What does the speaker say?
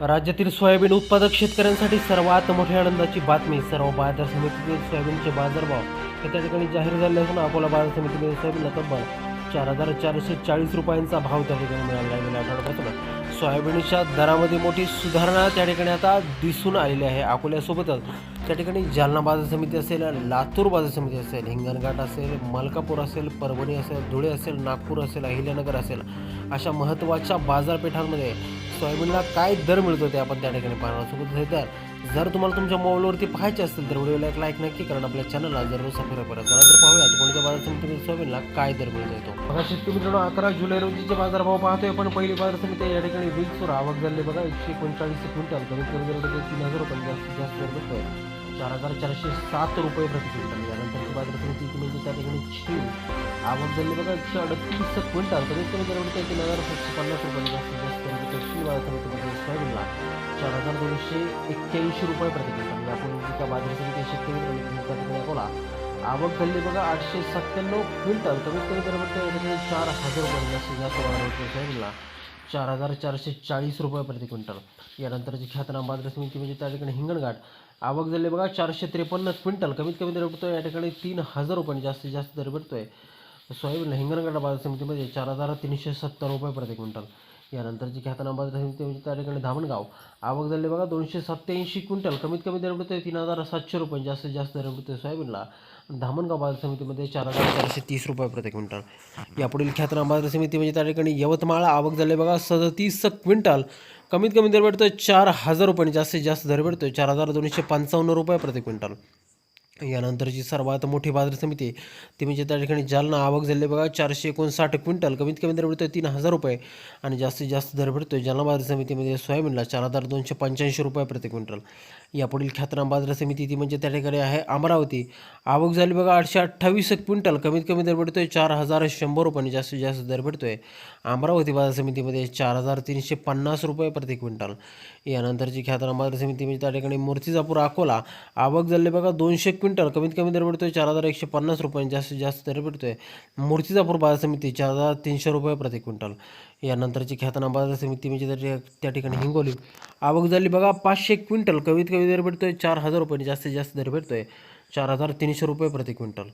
राज्यातील सोयाबीन उत्पादक शेतकऱ्यांसाठी सर्वात मोठ्या आनंदाची बातमी. सर्व बाजार समितीतील सोयाबीनचे बाजारभाव हे त्या ठिकाणी जाहीर झाले असून अकोला बाजार समितीमध्ये सोयाबीनला तब्बल चार हजार चारशे चाळीस रुपयांचा भाव त्या ठिकाणी मिळाला आहे. गेल्या आठवड्यापासून सोयाबीनच्या दरामध्ये मोठी सुधारणा त्या ठिकाणी आता दिसून आलेली आहे. अकोल्यासोबतच त्या ठिकाणी जालना बाजार समिती असेल लातूर बाजार समिती असेल हिंगणघाट असेल मलकापूर असेल परभणी असेल धुळे असेल नागपूर असेल अहिल्यानगर असेल अशा महत्त्वाच्या बाजारपेठांमध्ये सोयाबीनला काय दर मिळतो ते आपण त्या ठिकाणी पाहणार सोबत हे जर तुम्हाला तुमच्या मोबाईलवरती पाहायचे असतील तर व्हिडिओला एक लाईक नक्की कारण आपल्या चॅनलला जर सबस्क्राईब करा चला तर पाहूयात कोणत्या बाजार समितीमध्ये सोयाबीनला काय दर मिळतो येतो बघा शेतकरी मित्रांनो अकरा जुलै रोजीचे बाजारभाव पाहतोय आपण पहिली बाजार समिती या ठिकाणी वीज सुरू आवक झाली बघा. एकशे एकोणचाळीस क्विंटल. कमीत कमी तीन हजार रुपये जास्तीत जास्त दर बसतोय चार हजार चारशे सात रुपये प्रति क्विंटल यानंतरची बाजार समिती म्हणजे त्या ठिकाणी छीव आवक झाली बघा एकशे अडतीस क्विंटल. कमीत कमी दर होते तीन हजार सातशे पन्नास रुपये जास्तीत जास्त दर भेटतोय छीव बाजार समितीमध्ये सोयाबीनला चार हजार दोनशे एक्क्याऐंशी रुपये प्रति क्विंटल यापूर्वी त्या बाजार समिती शेतकरी त्या ठिकाणी अकोला आवक झाली बघा आठशे सत्त्याण्णव क्विंटल. कमीत कमी दर भेटतोय चार हजार रुपये जास्तीत जास्त बाजार सोयाबीनला चार हजार चारशे चाळीस रुपये प्रति क्विंटल. यानंतरची ख्यातनाम बाजारात समिती म्हणजे त्या ठिकाणी हिंगणघाट. आवक झाली बघा चारशे त्रेपन्न क्विंटल. कमीत कमी दर भेटतो या ठिकाणी तीन हजार रुपये जास्तीत जास्त दर भेटतो आहे सोयाबीन हिंगणघाट बाजार समितीमध्ये चार हजार तीनशे सत्तर रुपये प्रति क्विंटल. यानंतरची ख्यातनाम बाजार समिती म्हणजे त्या ठिकाणी धामणगाव. आवक झाली बघा दोनशे सत्त्याऐंशी क्विंटल. कमीत कमी दर मिळते तीन हजार सातशे रुपये. जास्तीत जास्त दर मिळते सोयाबीनला. धामणगाव बाजार समितीमध्ये चार हजार चारशे तीस रुपये प्रति क्विंटल. यापुढील ख्यातनाम बाजार समिती म्हणजे त्या ठिकाणी यवतमाळ आवक झाले बघा सदतीस क्विंटल. कमीत कमी दर भेटतोय चार हजार रुपये जास्तीत जास्त दर भेटतोय चार हजार दोनशे पंचावन्न रुपये प्रति क्विंटल. यानंतरची सर्वात मोठी बाजार समिती ती म्हणजे त्या ठिकाणी जालना आवक झाली बघा चारशे एकोणसाठ क्विंटल. कमीत कमी दर भेटतोय तीन हजार रुपये. आणि जास्तीत जास्त दर भेटतोय जालना बाजार समितीमध्ये सोयाबीनला चार हजार दोनशे पंच्याऐंशी रुपये प्रति क्विंटल. यापुढील ख्यातनाम बाजार समिती ती म्हणजे त्या ठिकाणी आहे अमरावती. आवक झाली बघा आठशे अठ्ठावीस क्विंटल. कमीत कमी दर भेटतोय चार हजार शंभर रुपये आणि जास्तीत जास्त दर भेटतोय अमरावती बाजार समितीमध्ये चार हजार तीनशे पन्नास रुपये प्रति क्विंटल. यानंतरची ख्यातनाम बाजार समिती म्हणजे त्या ठिकाणी मूर्तिजापूर अकोला. आवक झाली बघा दोनशे क्विंटल. क्विंटल कमीत कमी दर भेटतोय चार हजार एकशे पन्नास रुपये जास्तीत जास्त दर भेटतोय मूर्तिजापूर बाजार समिती चार हजार तीनशे रुपये प्रति क्विंटल. यानंतरची ख्यातना बाजार समिती म्हणजे त्या त्या ठिकाणी हिंगोली. आवक झाली बघा पाचशे क्विंटल कमीत कमी दर भेटतोय चार हजार रुपये जास्तीत जास्त दर भेटतोय चार हजार तीनशे रुपये प्रति क्विंटल.